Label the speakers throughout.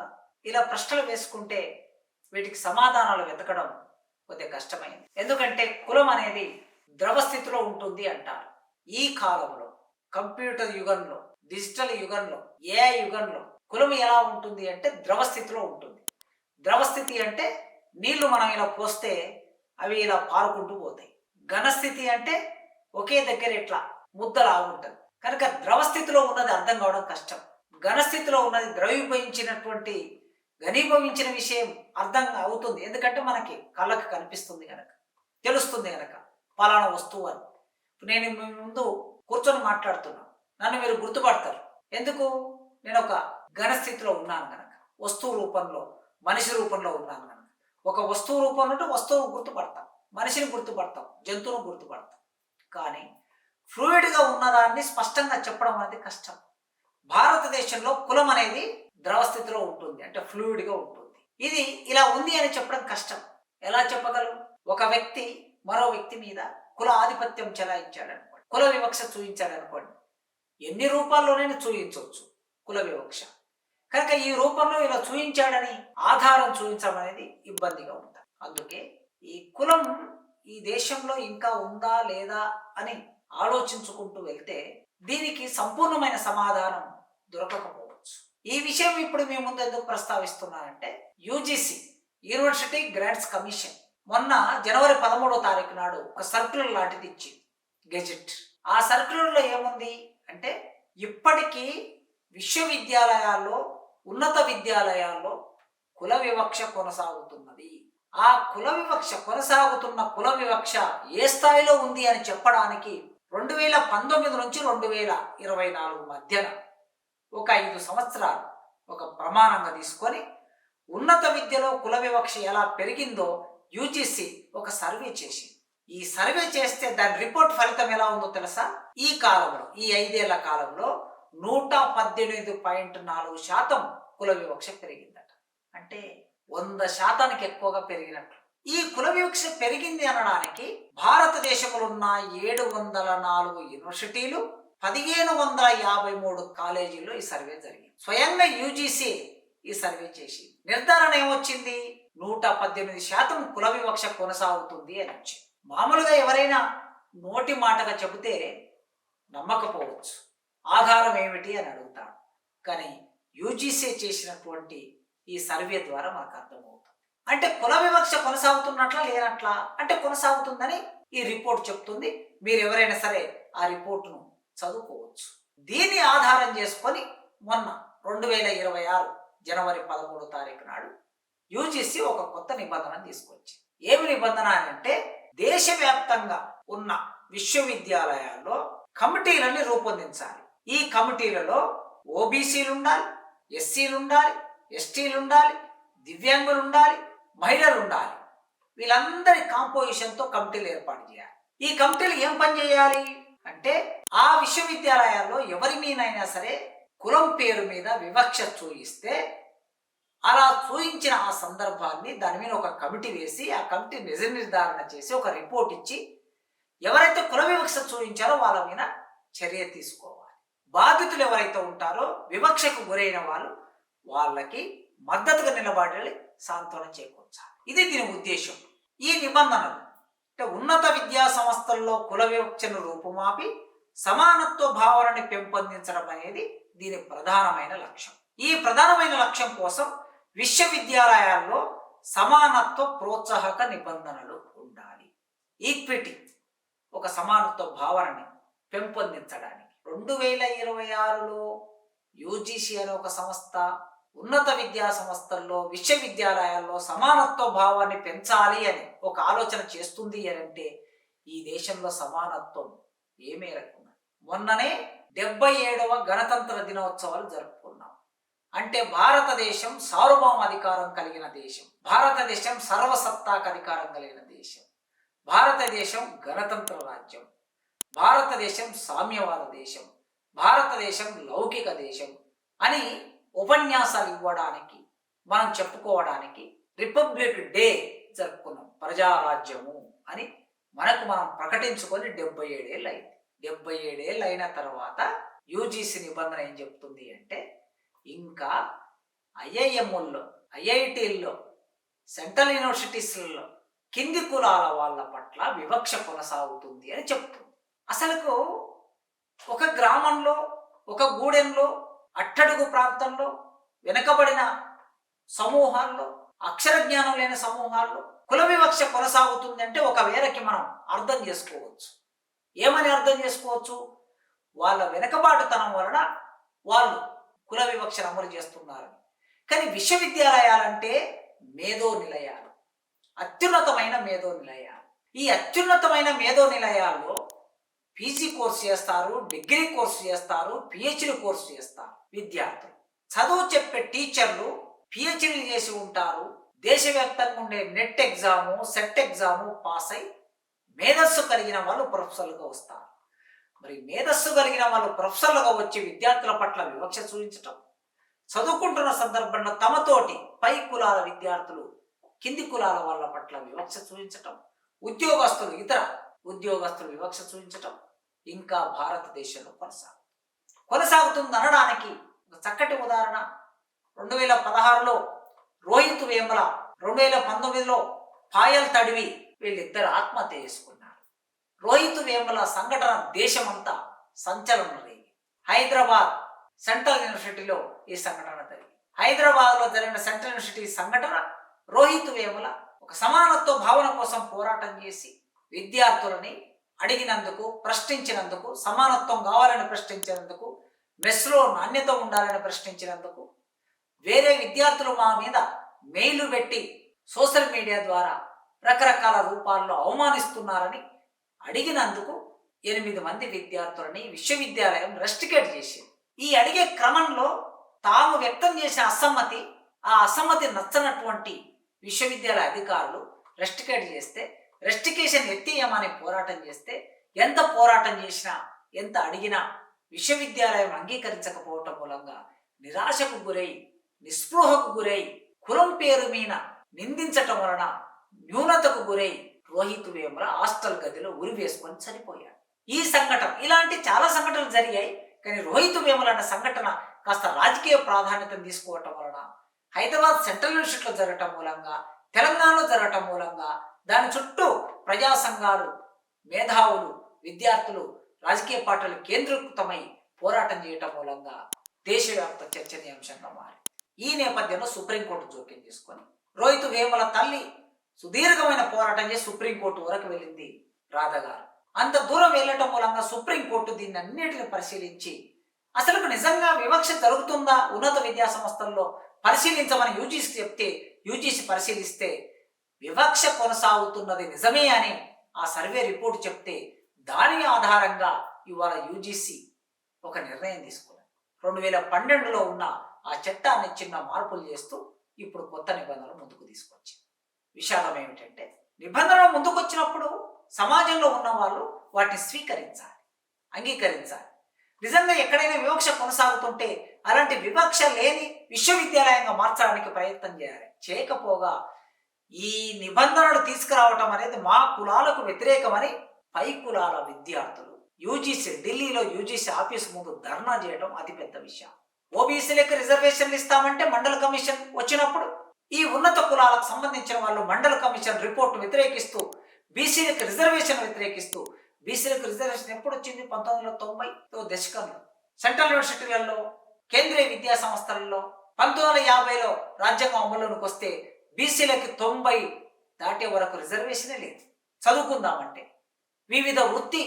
Speaker 1: ఉందా ఇలా ప్రశ్నలు వేసుకుంటే వీటికి సమాధానాలు వెతకడం కొద్దిగా కష్టమైంది. ఎందుకంటే కులం అనేది ద్రవ స్థితిలో ఉంటుంది అంటారు. ఈ కాలంలో కంప్యూటర్ యుగంలో డిజిటల్ యుగంలో ఏ యుగంలో కులం ఎలా ఉంటుంది అంటే ద్రవ స్థితిలో ఉంటుంది. ద్రవ స్థితి అంటే నీళ్ళు మనం ఇలా పోస్తే అవి ఇలా పారుకుంటూ పోతాయి. ఘనస్థితి అంటే ఒకే దగ్గర ఇట్లా ముద్దలా ఉంటుంది. కనుక ద్రవ స్థితిలో ఉన్నది అర్థం కావడం కష్టం. ఘనస్థితిలో ఉన్నది ద్రవీభవించినటువంటి ఘనీభవించిన విషయం అర్థం అవుతుంది. ఎందుకంటే మనకి కళ్ళకు కనిపిస్తుంది కనుక తెలుస్తుంది కనుక పలానా వస్తువు అని. నేను మీ ముందు కూర్చొని మాట్లాడుతున్నాను నన్ను మీరు గుర్తుపడతారు. ఎందుకు? నేను ఒక ఘనస్థితిలో ఉన్నాను కనుక వస్తువు రూపంలో మనిషి రూపంలో ఉన్నాను కనుక ఒక వస్తువు రూపంలో ఉంటే వస్తువును గుర్తుపడతాం. మనిషిని గుర్తుపడతాం జంతువును గుర్తుపడతాం. కానీ ఫ్లూయిడ్గా ఉన్నదాన్ని స్పష్టంగా చెప్పడం అనేది కష్టం. భారతదేశంలో కులం అనేది ద్రవస్థితిలో ఉంటుంది అంటే ఫ్లూయిడ్గా ఉంటుంది. ఇది ఇలా ఉంది అని చెప్పడం కష్టం. ఎలా చెప్పగలం? ఒక వ్యక్తి మరో వ్యక్తి మీద కుల ఆధిపత్యం చెలాయించాడనుకోండి కుల వివక్ష చూయించాడనుకోండి ఎన్ని రూపాల్లోనైనా చూపించవచ్చు కుల వివక్ష. కనుక ఈ రూపంలో ఇలా చూపించాడని ఆధారం చూపించడం అనేది ఇబ్బందిగా ఉంటుంది. అందుకే ఈ కులం ఈ దేశంలో ఇంకా ఉందా లేదా అని ఆలోచించుకుంటూ వెళ్తే దీనికి సంపూర్ణమైన సమాధానం దొరకకపోవచ్చు. ఈ విషయం ఇప్పుడు మీ ముందు ఎందుకు ప్రస్తావిస్తున్నానంటే యూజీసీ యూనివర్సిటీ గ్రాంట్స్ కమిషన్ మొన్న జనవరి పదమూడో తారీఖు నాడు ఒక సర్క్యులర్ లాంటిది ఇచ్చింది గెజెట్. ఆ సర్క్యులర్లో ఏముంది అంటే ఇప్పటికీ విశ్వవిద్యాలయాల్లో ఉన్నత విద్యాలయాల్లో కుల వివక్ష కొనసాగుతున్నది. ఆ కుల వివక్ష కొనసాగుతున్న కుల వివక్ష ఏ స్థాయిలో ఉంది అని చెప్పడానికి రెండు వేల పంతొమ్మిది నుంచి రెండు వేల ఇరవై నాలుగు మధ్యన ఒక ఐదు సంవత్సరాలు ఒక ప్రమాణంగా తీసుకొని ఉన్నత విద్యలో కుల వివక్ష ఎలా పెరిగిందో యూజీసీ ఒక సర్వే చేసి ఈ సర్వే చేస్తే దాని రిపోర్ట్ ఫలితం ఎలా ఉందో తెలుసా? ఈ కాలంలో ఈ ఐదేళ్ళ కాలంలో నూట పద్దెనిమిది పాయింట్ నాలుగు శాతం కుల వివక్ష పెరిగిందట. అంటే వంద శాతానికి ఎక్కువగా పెరిగినట్లు. ఈ కుల వివక్ష పెరిగింది అనడానికి భారతదేశంలో ఉన్న ఏడు వందల నాలుగు యూనివర్సిటీలు పదిహేను వందల యాభై మూడు కాలేజీల్లో ఈ సర్వే జరిగింది. స్వయంగా యూజీసీ ఈ సర్వే చేసి నిర్ధారణ ఏమొచ్చింది? నూట పద్దెనిమిది శాతం కుల వివక్ష కొనసాగుతుంది అని వచ్చింది. మామూలుగా ఎవరైనా నోటి మాటగా చెబితే నమ్మకపోవచ్చు. ఆధారం ఏమిటి అని అడుగుతాడు కానీ యూజీసీ చేసినటువంటి ఈ సర్వే ద్వారా మనకు అర్థమవుతుంది. అంటే కుల వివక్ష కొనసాగుతున్నట్లా లేనట్లా? అంటే కొనసాగుతుందని ఈ రిపోర్ట్ చెప్తుంది. మీరు ఎవరైనా సరే ఆ రిపోర్టును చదువుకోవచ్చు. దీన్ని ఆధారం చేసుకొని మొన్న రెండు వేల ఇరవై ఆరు జనవరి పదమూడు తారీఖు నాడు యూజీసీ ఒక కొత్త నిబంధన తీసుకొచ్చి ఏమి నిబంధన అంటే దేశవ్యాప్తంగా ఉన్న విశ్వవిద్యాలయాల్లో కమిటీలని రూపొందించాలి. ఈ కమిటీలలో ఓబీసీలు ఉండాలి ఎస్సీలు ఉండాలి ఎస్టీలు ఉండాలి దివ్యాంగులు ఉండాలి మహిళలు ఉండాలి. వీళ్ళందరి కాంపోజిషన్తో కమిటీలు ఏర్పాటు చేయాలి. ఈ కమిటీలు ఏం పని చేయాలి? అంటే ఆ విశ్వవిద్యాలయాల్లో ఎవరి మీదైనా సరే కులం పేరు మీద వివక్ష చూయిస్తే అలా చూయించిన ఆ సందర్భాన్ని దాని మీద ఒక కమిటీ వేసి ఆ కమిటీ నిజ నిర్ధారణ చేసి ఒక రిపోర్ట్ ఇచ్చి ఎవరైతే కుల వివక్ష చూయించారో వాళ్ళ మీద చర్య తీసుకోవాలి. బాధితులు ఎవరైతే ఉంటారో వివక్షకు గురైన వాళ్ళు వాళ్ళకి మద్దతుగా నిలబడాలి సాంత్వనం చేకూర్చాలి. ఇది దీని ఉద్దేశం. ఈ నిబంధనలు అంటే ఉన్నత విద్యా సంస్థల్లో కుల వివక్షను రూపుమాపి సమానత్వ భావనని పెంపొందించడం అనేది దీని ప్రధానమైన లక్ష్యం. ఈ ప్రధానమైన లక్ష్యం కోసం విశ్వవిద్యాలయాల్లో సమానత్వ ప్రోత్సాహక నిబంధనలు ఉండాలి. ఈక్విటీ ఒక సమానత్వ భావనని పెంపొందించడానికి. రెండు వేల ఇరవై ఆరులో యూజీసీ అనే ఒక సంస్థ ఉన్నత విద్యా సంస్థల్లో విశ్వవిద్యాలయాల్లో సమానత్వ భావాన్ని పెంచాలి అని ఒక ఆలోచన చేస్తుంది అని అంటే ఈ దేశంలో సమానత్వం ఏ మేరకు మొన్ననే డెబ్బై ఏడవ గణతంత్ర దినోత్సవాలు జరుపుకున్నాం. అంటే భారతదేశం సార్వభౌమ అధికారం కలిగిన దేశం. భారతదేశం సర్వసత్తాక అధికారం కలిగిన దేశం. భారతదేశం గణతంత్ర రాజ్యం. భారతదేశం సామ్యవాద దేశం. భారతదేశం లౌకిక దేశం అని ఉపన్యాసాలు ఇవ్వడానికి మనం చెప్పుకోవడానికి రిపబ్లిక్ డే జరుపుకున్నాం ప్రజారాజ్యము అని మనకు మనం ప్రకటించుకొని డెబ్బై ఏడేళ్ళు అయింది. డెబ్బై ఏడేళ్ళు అయిన తర్వాత యూజీసీ నిబంధన ఏం చెప్తుంది అంటే ఇంకా ఐఐఎంల్లో ఐఐటీల్లో సెంట్రల్ యూనివర్సిటీస్లలో కింది కులాల వాళ్ళ పట్ల వివక్ష కొనసాగుతుంది అని చెప్తుంది. అసలుకు ఒక గ్రామంలో ఒక గూడెంలో అట్టడుగు ప్రాంతంలో వెనుకబడిన సమూహాల్లో అక్షర జ్ఞానం లేని సమూహాల్లో కుల వివక్ష కొనసాగుతుంది అంటే ఒక వేళకి మనం అర్థం చేసుకోవచ్చు. ఏమని అర్థం చేసుకోవచ్చు? వాళ్ళ వెనకబాటుతనం వలన వాళ్ళు కుల వివక్షను అమలు చేస్తున్నారు కానీ విశ్వవిద్యాలయాలంటే మేధో నిలయాలు అత్యున్నతమైన మేధో నిలయాలు ఈ అత్యున్నతమైన మేధో నిలయాల్లో పీజీ కోర్సు చేస్తారు డిగ్రీ కోర్సు చేస్తారు పిహెచ్డి కోర్సు చేస్తారు. విద్యార్థులు చదువు చెప్పే టీచర్లు పిహెచ్డీలు చేసి ఉంటారు. దేశవ్యాప్తంగా ఉండే NET exam SET exam pass అయి మేధస్సు కలిగిన వాళ్ళు ప్రొఫెసర్లుగా వస్తారు. మరి మేధస్సు కలిగిన వాళ్ళు ప్రొఫెసర్లుగా వచ్చి విద్యార్థుల పట్ల వివక్ష చూపించటం చదువుకుంటున్న సందర్భంలో తమతోటి పై కులాల విద్యార్థులు కింది కులాల వాళ్ళ పట్ల వివక్ష చూపించటం ఉద్యోగస్తులు ఇతర ఉద్యోగస్తులు వివక్ష చూపించటం ఇంకా భారతదేశంలో కొనసాగుతుంది. కొనసాగుతుంది అనడానికి చక్కటి ఉదాహరణ రెండు వేల పదహారులో రోహిత్ వేమల రెండు వేల పంతొమ్మిదిలో పాయల్ తడివి వీళ్ళిద్దరు ఆత్మహత్య చేసుకున్నారు. రోహిత్ వేమల సంఘటన దేశమంతా సంచలనం రేగి హైదరాబాద్ సెంట్రల్ యూనివర్సిటీలో ఈ సంఘటన జరిగింది. హైదరాబాద్లో జరిగిన సెంట్రల్ యూనివర్సిటీ సంఘటన రోహిత్ వేముల ఒక సమానత్వ భావన కోసం పోరాటం చేసి విద్యార్థులని అడిగినందుకు ప్రశ్నించినందుకు సమానత్వం కావాలని ప్రశ్నించినందుకు మెస్లో నాణ్యత ఉండాలని ప్రశ్నించినందుకు వేరే విద్యార్థులు మా మీద మెయిల్ పెట్టి సోషల్ మీడియా ద్వారా రకరకాల రూపాల్లో అవమానిస్తున్నారని అడిగినందుకు ఎనిమిది మంది విద్యార్థులని విశ్వవిద్యాలయం రెస్టికేట్ చేసింది. ఈ అడిగే క్రమంలో తాము వ్యక్తం చేసిన అసమ్మతి ఆ అసమ్మతి నచ్చనటువంటి విశ్వవిద్యాలయ అధికారులు రెస్టికేట్ చేస్తే రెస్టికేషన్ ఎత్తేయమని పోరాటం చేస్తే ఎంత పోరాటం చేసినా ఎంత అడిగినా విశ్వవిద్యాలయం అంగీకరించకపోవటం మూలంగా నిరాశకు గురై నిస్పృహకు గురై కులం పేరు మీద నిందించటం వలన న్యూనతకు గురై రోహిత్ వేముల హాస్టల్ గదిలో ఉరి వేసుకొని చనిపోయాడు. ఈ సంఘటన ఇలాంటి చాలా సంఘటనలు జరిగాయి. కానీ రోహిత్ వేముల అన్న సంఘటన కాస్త రాజకీయ ప్రాధాన్యత తీసుకోవటం వలన హైదరాబాద్ సెంట్రల్ యూనివర్సిటీలో జరగటం మూలంగా తెలంగాణలో జరగటం మూలంగా దాని చుట్టూ ప్రజా సంఘాలు మేధావులు విద్యార్థులు రాజకీయ పార్టీలు కేంద్రీకృతమై పోరాటం చేయటం మూలంగా దేశవ్యాప్త చర్చనీయాంశంగా మారి. ఈ నేపథ్యంలో సుప్రీంకోర్టు జోక్యం చేసుకొని రోహిత్ వేముల తల్లి సుదీర్ఘమైన పోరాటం చేసి సుప్రీంకోర్టు వరకు వెళ్ళింది రాధగారు. అంత దూరం వెళ్ళటం మూలంగా సుప్రీంకోర్టు దీన్ని అన్నిటిని పరిశీలించి అసలు నిజంగా వివక్ష జరుగుతుందా? ఉన్నత విద్యా సంస్థల్లో పరిశీలించమని యూజీసీ చెప్తే యూజీసీ పరిశీలిస్తే వివక్ష కొనసాగుతున్నది నిజమే అని ఆ సర్వే రిపోర్ట్ చెప్తే దాని ఆధారంగా ఇవాళ యూజీసీ ఒక నిర్ణయం తీసుకున్నారు రెండు వేల పన్నెండులో ఉన్న ఆ చట్టాన్ని చిన్న మార్పులు చేస్తూ ఇప్పుడు కొత్త నిబంధనలు ముందుకు తీసుకొచ్చింది. విషాదం ఏమిటంటే నిబంధనలు ముందుకొచ్చినప్పుడు సమాజంలో ఉన్న వాళ్ళు వాటిని స్వీకరించాలి అంగీకరించాలి. నిజంగా ఎక్కడైనా వివక్ష కొనసాగుతుంటే అలాంటి వివక్ష లేని విశ్వవిద్యాలయంగా మార్చడానికి ప్రయత్నం చేయాలి. చేయకపోగా ఈ నిబంధనలు తీసుకురావటం అనేది మా కులాలకు వ్యతిరేకమని పై కులాల విద్యార్థులు యూజీసీ ఢిల్లీలో యూజీసీ ఆఫీస్ ముందు ధర్నా చేయడం అతిపెద్ద విషయం. ఓబీసీలకు రిజర్వేషన్లు ఇస్తామంటే మండల కమిషన్ వచ్చినప్పుడు ఈ ఉన్నత కులాలకు సంబంధించిన వాళ్ళు మండల కమిషన్ రిపోర్ట్ వ్యతిరేకిస్తూ బీసీలకు రిజర్వేషన్ వ్యతిరేకిస్తూ బీసీలకు రిజర్వేషన్ ఎప్పుడు వచ్చింది పంతొమ్మిది వందల తొంభై దశకంలో. సెంట్రల్ యూనివర్సిటీలలో కేంద్రీయ విద్యా సంస్థలలో పంతొమ్మిది వందల యాభైలో రాజ్యాంగం అమలులోకి వస్తే బీసీలకి తొంభై దాటే వరకు రిజర్వేషనే లేదు. చదువుకుందామంటే. వివిధ వృత్తి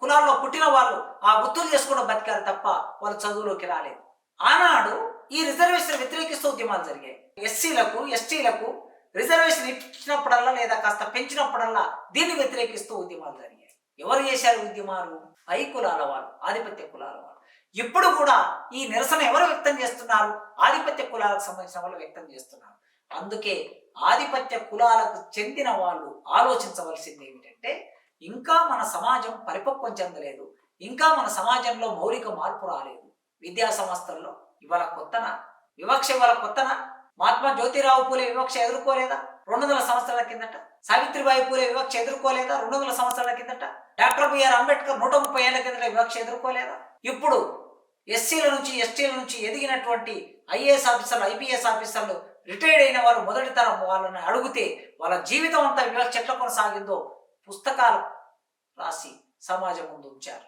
Speaker 1: కులాల్లో పుట్టిన వాళ్ళు ఆ వృత్తులు చేసుకోవడం బతికారు తప్ప వాళ్ళు చదువులోకి రాలేదు. ఆనాడు ఈ రిజర్వేషన్ వ్యతిరేకిస్తూ ఉద్యమాలు జరిగాయి. ఎస్సీలకు ఎస్టీలకు రిజర్వేషన్ ఇచ్చినప్పుడల్లా లేదా కాస్త పెంచినప్పుడల్లా దీన్ని వ్యతిరేకిస్తూ ఉద్యమాలు జరిగాయి. ఎవరు చేశారు ఉద్యమాలు? పై కులాల వాళ్ళు ఆధిపత్య కులాల వాళ్ళు ఇప్పుడు కూడా ఈ నిరసన ఎవరు వ్యక్తం చేస్తున్నారు? ఆధిపత్య కులాలకు సంబంధించిన వాళ్ళు వ్యక్తం చేస్తున్నారు. అందుకే ఆధిపత్య కులాలకు చెందిన వాళ్ళు ఆలోచించవలసింది ఏమిటంటే ఇంకా మన సమాజం పరిపక్వం చెందలేదు. ఇంకా మన సమాజంలో మౌలిక మార్పు రాలేదు. విద్యా సంస్థల్లో ఇవాళ కొత్తన? వివక్ష ఇవాళ కొత్తన? మహాత్మా జ్యోతిరావు పూలే వివక్ష ఎదుర్కోలేదా? రెండు వందల సంవత్సరాల కిందట సావిత్రిబాయి పూలే వివక్ష ఎదుర్కోలేదా? రెండు వందల సంవత్సరాల కిందట డాక్టర్ బిఆర్ అంబేద్కర్ నూట ముప్పై ఏళ్ళ కిందట వివక్ష ఎదుర్కోలేదా? ఇప్పుడు ఎస్సీల నుంచి ఎస్టీల నుంచి ఎదిగినటువంటి ఐఏఎస్ ఆఫీసర్లు ఐపీఎస్ ఆఫీసర్లు రిటైర్డ్ అయిన వారు మొదటి తరం వాళ్ళని అడిగితే వాళ్ళ జీవితం అంతా వివక్ష ఎట్లా కొనసాగిందో పుస్తకాలు రాసి సమాజం ముందు ఉంచారు.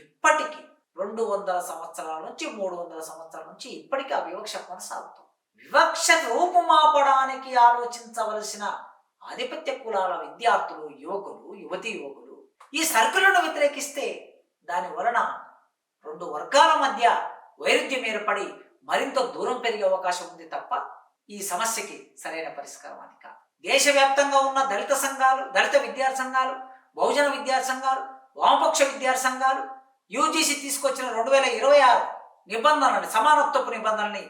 Speaker 1: ఇప్పటికీ రెండు వందల సంవత్సరాల నుంచి మూడు వందల సంవత్సరాల నుంచి ఇప్పటికీ ఆ వివక్ష కొనసాగుతుంది. వివక్ష రూపుమాపడానికి ఆలోచించవలసిన ఆధిపత్య కులాల విద్యార్థులు యువకులు యువతి యువకులు ఈ సర్కులను వ్యతిరేకిస్తే దాని వలన రెండు వర్గాల మధ్య వైరుధ్యం ఏర్పడి మరింత దూరం పెరిగే అవకాశం ఉంది తప్ప ఈ సమస్యకి సరైన పరిష్కారం అది కాదు. దేశవ్యాప్తంగా ఉన్న దళిత సంఘాలు దళిత విద్యార్థి సంఘాలు బహుజన విద్యార్థి సంఘాలు వామపక్ష విద్యార్థి సంఘాలు యూజీసీ తీసుకొచ్చిన రెండు వేల ఇరవై ఆరు నిబంధనలని సమానత్వపు నిబంధనల్ని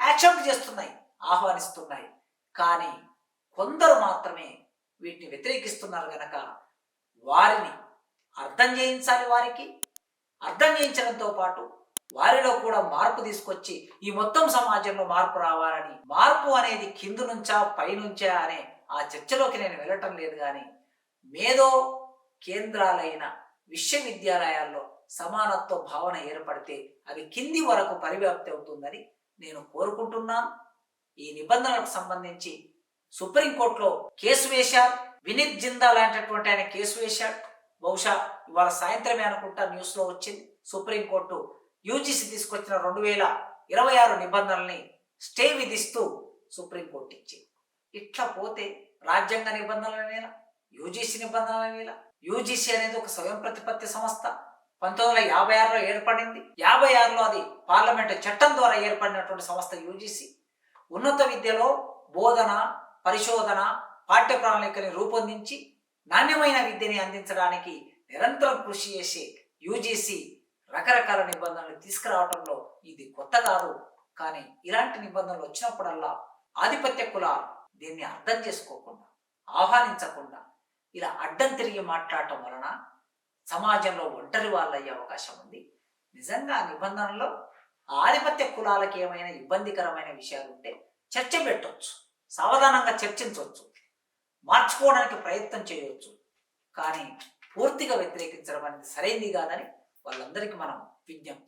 Speaker 1: యాక్సెప్ట్ చేస్తున్నాయి ఆహ్వానిస్తున్నాయి. కానీ కొందరు మాత్రమే వీటిని వ్యతిరేకిస్తున్నారు గనక వారిని అర్థం చేయించాలి వారికి. అర్థం చేయించడంతో పాటు వారిలో కూడా మార్పు తీసుకొచ్చి ఈ మొత్తం సమాజంలో మార్పు రావాలని మార్పు అనేది కింద నుంచా పైనుంచా అనే ఆ చర్చలోకి నేను వెళ్ళటం లేదు కానీ మేధో కేంద్రాలైన విశ్వవిద్యాలయాల్లో సమానత్వ భావన ఏర్పడితే అది కింది వరకు పరివ్యాప్తి అవుతుందని నేను కోరుకుంటున్నాను. ఈ నిబంధనలకు సంబంధించి సుప్రీంకోర్టులో కేసు వేశారు. వినీత్ జిందా లాంటిటువంటి ఆయన కేసు వేశాడు. బహుశా ఇవాళ సాయంత్రమే అనుకుంటా న్యూస్లో వచ్చింది. సుప్రీంకోర్టు యూజీసీ తీసుకొచ్చిన రెండు వేల ఇరవై ఆరు నిబంధనల్ని స్టే విధిస్తూ సుప్రీంకోర్టు ఇచ్చింది. ఇట్లా పోతే రాజ్యాంగ నిబంధనల మీద యూజీసీ నిబంధనల మీద యూజీసీ అనేది ఒక స్వయం ప్రతిపత్తి సంస్థ. పంతొమ్మిది వందల యాభై ఆరులో ఏర్పడింది. యాభై ఆరులో అది పార్లమెంటు చట్టం ద్వారా ఏర్పడినటువంటి సంస్థ యూజీసీ. ఉన్నత విద్యలో బోధన పరిశోధన పాఠ్య ప్రణాళికని రూపొందించి నాణ్యమైన విద్యని అందించడానికి నిరంతరం కృషి చేసే యూజీసీ రకరకాల నిబంధనలు తీసుకురావడంలో ఇది కొత్త కాదు. కానీ ఇలాంటి నిబంధనలు వచ్చినప్పుడల్లా ఆధిపత్య కులాలు దీన్ని అర్థం చేసుకోకుండా ఆహ్వానించకుండా ఇలా అడ్డం తిరిగి మాట్లాడటం వలన సమాజంలో ఒంటరి వాళ్ళయ్యే అవకాశం ఉంది. నిజంగా ఆ నిబంధనలో ఆధిపత్య కులాలకు ఏమైనా ఇబ్బందికరమైన విషయాలు ఉంటే చర్చ పెట్టవచ్చు సావధానంగా చర్చించవచ్చు మార్చుకోవడానికి ప్రయత్నం చేయవచ్చు కానీ పూర్తిగా వ్యతిరేకించడం అనేది సరైంది కాదని వాళ్ళందరికీ మనం విజ్ఞప్తి